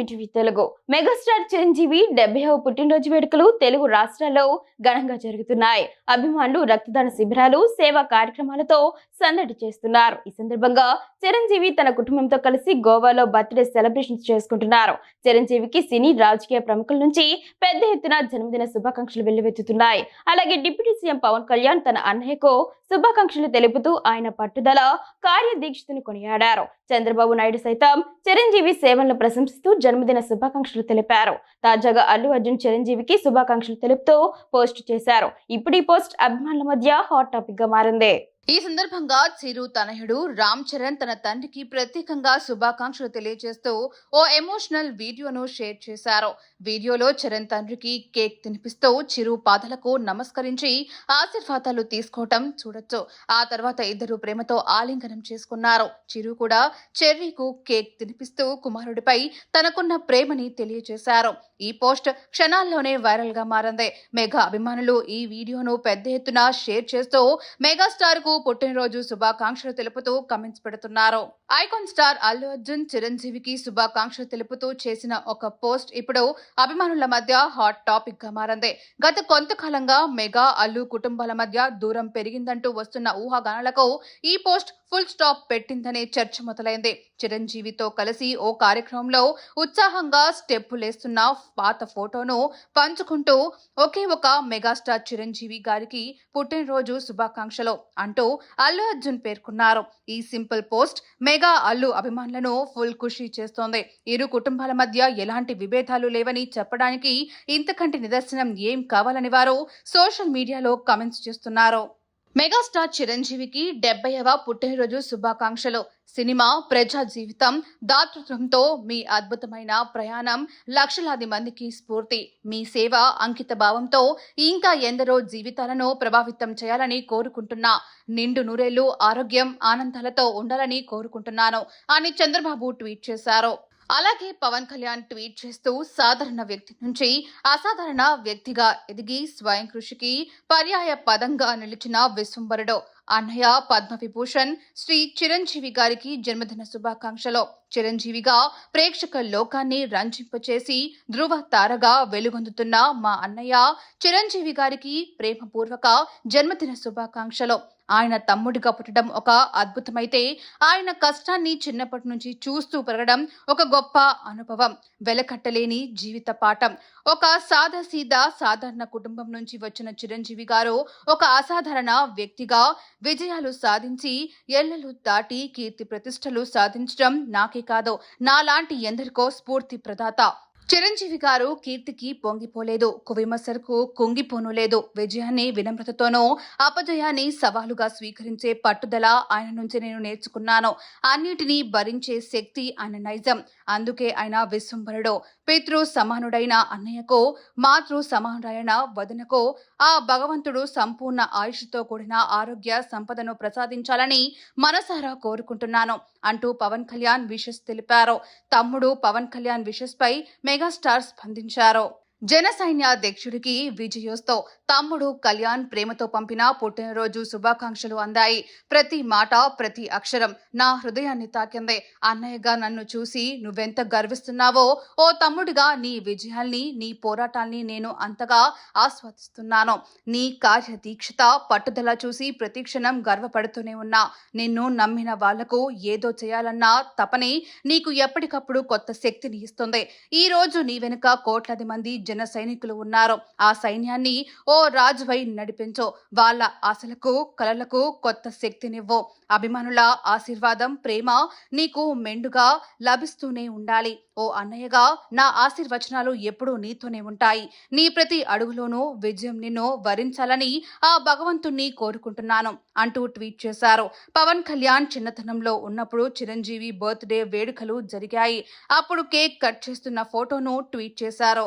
ETV Telugu megastar Chiranjeevi డెబ్బైవ పుట్టినరోజు వేడుకలు తెలుగు రాష్ట్రాల్లో ఘనంగా జరుగుతున్నాయి. అభిమానులు రక్తదాన శిబిరాలు సేవా కార్యక్రమాలతో సందడి చేస్తున్నారు. ఈ సందర్భంగా చిరంజీవి తన కుటుంబంతో కలిసి గోవాలో బర్త్డే సెలబ్రేషన్స్ చేసుకుంటున్నారు. చిరంజీవికి సినీ రాజకీయ ప్రముఖుల నుంచి పెద్ద ఎత్తున జన్మదిన శుభాకాంక్షలు వెల్లువెత్తుతున్నాయి. అలాగే డిప్యూటీ సీఎం పవన్ కళ్యాణ్ తన అన్నయ్యకు శుభాకాంక్షలు తెలుపుతూ ఆయన పట్టుదల కార్యదీక్షతను కొనియాడారు. చంద్రబాబు నాయుడు సైతం చిరంజీవి సేవలను ప్రశంసిస్తూ జన్మదిన శుభాకాంక్షలు తెలిపారు. తాజాగా అల్లు అర్జున్ చిరంజీవికి శుభాకాంక్షలు తెలుపుతూ పోస్ట్ చేశారు. ఇప్పుడు ఈ పోస్ట్ అభిమానుల మధ్య హాట్ టాపిక్గా మారింది. ఈ సందర్భంగా చిరు తనయుడు రామ్ చరణ్ తన తండ్రికి ప్రత్యేకంగా శుభాకాంక్షలు తెలియజేస్తూ ఓ ఎమోషనల్ వీడియోను షేర్ చేశారు. వీడియోలో చరణ్ తండ్రికి కేక్ తినిపిస్తూ చిరు పాదలకు నమస్కరించి ఆశీర్వాదాలు తీసుకోవటం చూడొచ్చు. ఆ తర్వాత ఇద్దరు ప్రేమతో ఆలింగనం చేసుకున్నారు. చిరు కూడా చెర్రీకు కేక్ తినిపిస్తూ కుమారుడిపై తనకున్న ప్రేమని తెలియజేశారు. ఈ పోస్ట్ క్షణాల్లోనే వైరల్గా మారింది. మెగా అభిమానులు ఈ వీడియోను పెద్ద ఎత్తున షేర్ చేస్తూ మెగాస్టార్కు పుట్టినరోజు శుభాకాంక్షలు తెలుపుతూ కమెంట్స్ పెడుతున్నారు. ఐకాన్ స్టార్ అల్లు అర్జున్ చిరంజీవికి శుభాకాంక్షలు తెలుపుతూ చేసిన ఒక పోస్ట్ ఇప్పుడు అభిమానుల మధ్య హాట్ టాపిక్గా మారింది. గత కొంతకాలంగా మెగా అల్లు కుటుంబాల మధ్య దూరం పెరిగిందంటూ వస్తున్న ఊహాగానాలకు ఈ పోస్ట్ ఫుల్ స్టాప్ పెట్టిందనే చర్చ మొదలైంది. చిరంజీవితో కలిసి ఓ కార్యక్రమంలో ఉత్సాహంగా స్టెప్పులేస్తున్న పాత ఫోటోను పంచుకుంటూ ఒకే ఒక మెగాస్టార్ చిరంజీవి గారికి పుట్టినరోజు శుభాకాంక్షలు అంటూ అల్లు అర్జున్ పేర్కొన్నారు. ఈ సింపుల్ పోస్ట్ మెగా అల్లు అభిమానులను ఫుల్ ఖుషీ చేస్తోంది. ఇరు కుటుంబాల మధ్య ఎలాంటి విభేదాలు లేవని చెప్పడానికి ఇంతకంటే నిదర్శనం ఏం కావాలని వారు సోషల్ మీడియాలో కామెంట్స్ చేస్తున్నారు. మెగాస్టార్ చిరంజీవికి డెబ్బైవ పుట్టినరోజు శుభాకాంక్షలు. సినిమా ప్రజా జీవితం దాతృత్వంతో మీ అద్భుతమైన ప్రయాణం లక్షలాది మందికి స్ఫూర్తి. మీ సేవ అంకిత భావంతో ఇంకా ఎందరో జీవితాలను ప్రభావితం చేయాలని కోరుకుంటున్నా. నిండు నూరేళ్ళు ఆరోగ్యం ఆనందాలతో ఉండాలని కోరుకుంటున్నాను అని చంద్రబాబు ట్వీట్ చేశారు. అలాగే పవన్ కళ్యాణ్ ట్వీట్ చేస్తూ సాధారణ వ్యక్తి నుంచి అసాధారణ వ్యక్తిగా ఎదిగి స్వయం కృషికి పర్యాయ పదంగా నిలిచిన విశ్వంబరుడు అన్నయ్య పద్మవిభూషణ్ శ్రీ చిరంజీవి గారికి జన్మదిన శుభాకాంక్షలు. చిరంజీవిగా ప్రేక్షక లోకాన్ని రంజింపచేసి ధృవ తారగా వెలుగొందుతున్న మా అన్నయ్య చిరంజీవి గారికి ప్రేమపూర్వక జన్మదిన శుభాకాంక్షలు. ఆయన తమ్ముడిగా పుట్టడం ఒక అద్భుతమైతే ఆయన కష్టాన్ని చిన్నప్పటి నుంచి చూస్తూ పెరగడం ఒక గొప్ప అనుభవం. వెలకట్టలేని జీవిత పాఠం. ఒక సాదాసీదా సాధారణ కుటుంబం నుంచి వచ్చిన చిరంజీవి గారు ఒక అసాధారణ వ్యక్తిగా విజయాలు సాధించి ఎల్లలు దాటి కీర్తి ప్రతిష్టలు సాధించడం నాకే కాదు. నాలాంటి ఎందరికో స్ఫూర్తి ప్రదాత. చిరంజీవి గారు కీర్తికి పొంగిపోలేదు కువిమసర్కు కుంగిపోను లేదు విజయాన్ని వినమ్రతతోనూ అపజయాన్ని సవాలుగా స్వీకరించే పట్టుదల ఆయన నుంచి నేను నేర్చుకున్నాను. అన్నిటినీ భరించే శక్తి ఆయన నైజం. అందుకే ఆయన విశ్వంభరుడు పితృ సమానుడైన అన్నయ్యకు మాతృ సమానుడైన వదనకు ఆ భగవంతుడు సంపూర్ణ ఆయుష్తో కూడిన ఆరోగ్య సంపదను ప్రసాదించాలని మనసారా కోరుకుంటున్నాను అంటూ పవన్ కళ్యాణ్ విషస్ తెలిపారు. తమ్ముడు పవన్ కళ్యాణ్ విషస్ పై మెగాస్టార్ స్పందించారు. జన సైన్యాధ్యక్షుడికి విజయోస్తో తమ్ముడు కళ్యాణ్ ప్రేమతో పంపిన పుట్టినరోజు శుభాకాంక్షలు అందాయి. ప్రతి మాట ప్రతి అక్షరం నా హృదయాన్ని తాకింది. అన్నయ్యగా నన్ను చూసి నువ్వెంత గర్విస్తున్నావో ఓ తమ్ముడిగా నీ విజయాల్ని నీ పోరాటాల్ని నేను అంతగా ఆస్వాదిస్తున్నాను. నీ కార్యదీక్షత పట్టుదల చూసి ప్రతిక్షణం గర్వపడుతూనే ఉన్నా. నిన్ను నమ్మిన వాళ్ళకు ఏదో చేయాలన్న తపని నీకు ఎప్పటికప్పుడు కొత్త శక్తిని ఇస్తుంది. ఈ రోజు నీ వెనుక కోట్లాది మంది జన సైనికులు ఉన్నారు ఆ సైన్యాన్ని ఓ రాజువై నడిపించు. వాళ్ళ ఆశలకు కలలకు కొత్త శక్తినివ్వు. అభిమానుల ఆశీర్వాదం ప్రేమ నీకు మెండుగా లభిస్తూనే ఉండాలి. ఓ అన్నయ్యగా నా ఆశీర్వచనాలు ఎప్పుడూ నీతోనే ఉంటాయి. నీ ప్రతి అడుగులోనూ విజయం నిన్ను వరించాలని ఆ భగవంతుణ్ణి కోరుకుంటున్నాను అంటూ ట్వీట్ చేశారు. పవన్ కళ్యాణ్ చిన్నతనంలో ఉన్నప్పుడు చిరంజీవి బర్త్డే వేడుకలు జరిగాయి. అప్పుడు కేక్ కట్ చేస్తున్న ఫోటోను ట్వీట్ చేశారు.